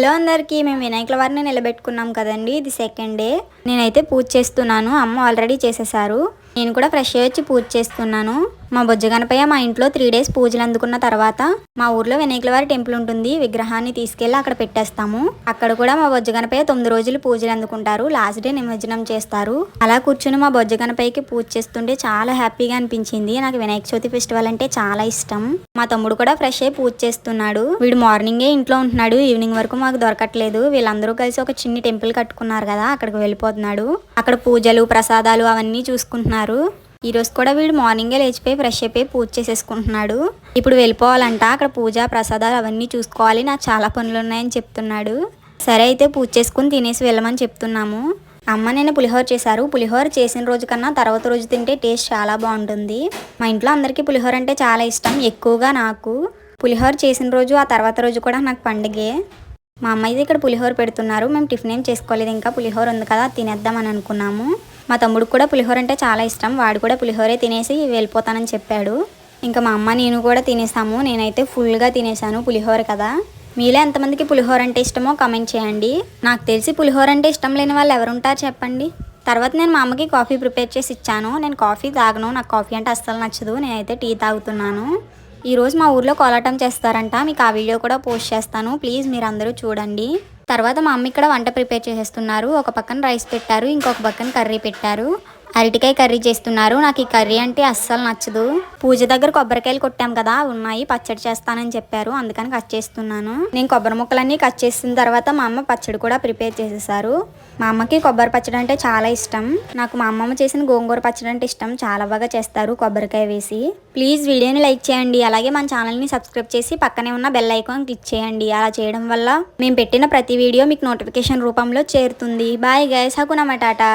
Hello అందరికీ మేము వినాయకుల వారిని నిలబెట్టుకున్నాం కదండి. ఇది సెకండ్ డే నేనైతే పూజ చేస్తున్నాను. అమ్మ ఆల్రెడీ చేసేసారు. నేను కూడా ఫ్రెష్ అయ్యి వచ్చి పూజ చేస్తున్నాను. మా బొజ్జ గణపయ్య మా ఇంట్లో త్రీ డేస్ పూజలు అందుకున్న తర్వాత మా ఊర్లో వినాయకుల వారి టెంపుల్ ఉంటుంది. విగ్రహాన్ని తీసుకెళ్ళి అక్కడ పెట్టేస్తాము. అక్కడ కూడా మా బొజ్జ గణపయ్య తొమ్మిది రోజులు పూజలు అందుకుంటారు. లాస్ట్ డే నిమజ్జనం చేస్తారు. అలా కూర్చుని మా బొజ్జ గణపయ్యకి పూజ చేస్తుంటే చాలా హ్యాపీగా అనిపించింది. నాకు వినాయక చవితి ఫెస్టివల్ అంటే చాలా ఇష్టం. మా తమ్ముడు కూడా ఫ్రెష్ అయ్యి పూజ చేస్తున్నాడు. వీడు మార్నింగే ఇంట్లో ఉంటున్నాడు. ఈవినింగ్ వరకు మాకు దొరకట్లేదు. వీళ్ళందరూ కలిసి ఒక చిన్ని టెంపుల్ కట్టుకున్నారు కదా అక్కడికి వెళ్ళిపోతున్నాడు. అక్కడ పూజలు ప్రసాదాలు అవన్నీ చూసుకుంటున్నారు. ఈరోజు కూడా వీడు మార్నింగే లేచిపోయి ఫ్రెష్ అయిపోయి పూజ చేసేసుకుంటున్నాడు. ఇప్పుడు వెళ్ళిపోవాలంట. అక్కడ పూజ ప్రసాదాలు అవన్నీ చూసుకోవాలి. నాకు చాలా పనులు ఉన్నాయని చెప్తున్నాడు. సరే అయితే పూజ చేసుకుని తినేసి వెళ్ళమని చెప్తున్నాము. అమ్మ నేను పులిహోర చేశారు. పులిహోర చేసిన రోజు కన్నా తర్వాత రోజు తింటే టేస్ట్ చాలా బాగుంటుంది. మా ఇంట్లో అందరికీ పులిహోర అంటే చాలా ఇష్టం. ఎక్కువగా నాకు. పులిహోర చేసిన రోజు ఆ తర్వాత రోజు కూడా నాకు పండుగే. మా అమ్మ అయితే ఇక్కడ పులిహోర పెడుతున్నారు. మేము టిఫిన్ ఏం చేసుకోలేదు. ఇంకా పులిహోర ఉంది కదా తినేద్దామని అనుకున్నాము. మా తమ్ముడికి కూడా పులిహోర అంటే చాలా ఇష్టం. వాడు కూడా పులిహోరే తినేసి వెళ్ళిపోతానని చెప్పాడు. ఇంకా మా అమ్మ నేను కూడా తినేసాము. నేనైతే ఫుల్గా తినేసాను పులిహోర కదా. మీలో ఎంతమందికి పులిహోర అంటే ఇష్టమో కమెంట్ చేయండి. నాకు తెలిసి పులిహోర అంటే ఇష్టం లేని వాళ్ళు ఎవరుంటారు చెప్పండి. తర్వాత నేను మా అమ్మకి కాఫీ ప్రిపేర్ చేసి ఇచ్చాను. నేను కాఫీ తాగను. నాకు కాఫీ అంటే అస్సలు నచ్చదు. నేనైతే టీ తాగుతున్నాను. ఈరోజు మా ఊర్లో కోలాటం చేస్తారంట. మీకు ఆ వీడియో కూడా పోస్ట్ చేస్తాను. ప్లీజ్ మీరు అందరూ చూడండి. తర్వాత మా అమ్మ ఇక్కడ వంట ప్రిపేర్ చేసేస్తున్నారు. ఒక పక్కన రైస్ పెట్టారు ఇంకొక పక్కన కర్రీ పెట్టారు. అరటికాయ కర్రీ చేస్తున్నారు. నాకు ఈ కర్రీ అంటే అస్సలు నచ్చదు. పూజ దగ్గర కొబ్బరికాయలు కొట్టాం కదా ఉన్నాయి. పచ్చడి చేస్తానని చెప్పారు. అందుకని కట్ చేస్తున్నాను. నేను కొబ్బరి ముక్కలన్నీ కట్ చేసిన తర్వాత మా అమ్మ పచ్చడి కూడా ప్రిపేర్ చేసేసారు. మా అమ్మకి కొబ్బరి పచ్చడి అంటే చాలా ఇష్టం. నాకు మా అమ్మమ్మ చేసిన గోంగూర పచ్చడి అంటే ఇష్టం. చాలా బాగా చేస్తారు కొబ్బరికాయ వేసి. ప్లీజ్ వీడియోని లైక్ చేయండి. అలాగే మన ఛానల్ని సబ్స్క్రైబ్ చేసి పక్కనే ఉన్న బెల్ ఐకాన్ క్లిక్ చేయండి. అలా చేయడం వల్ల మేము పెట్టిన ప్రతి వీడియో మీకు నోటిఫికేషన్ రూపంలో చేరుతుంది. Bye guys. హకునమ్మ టాటా.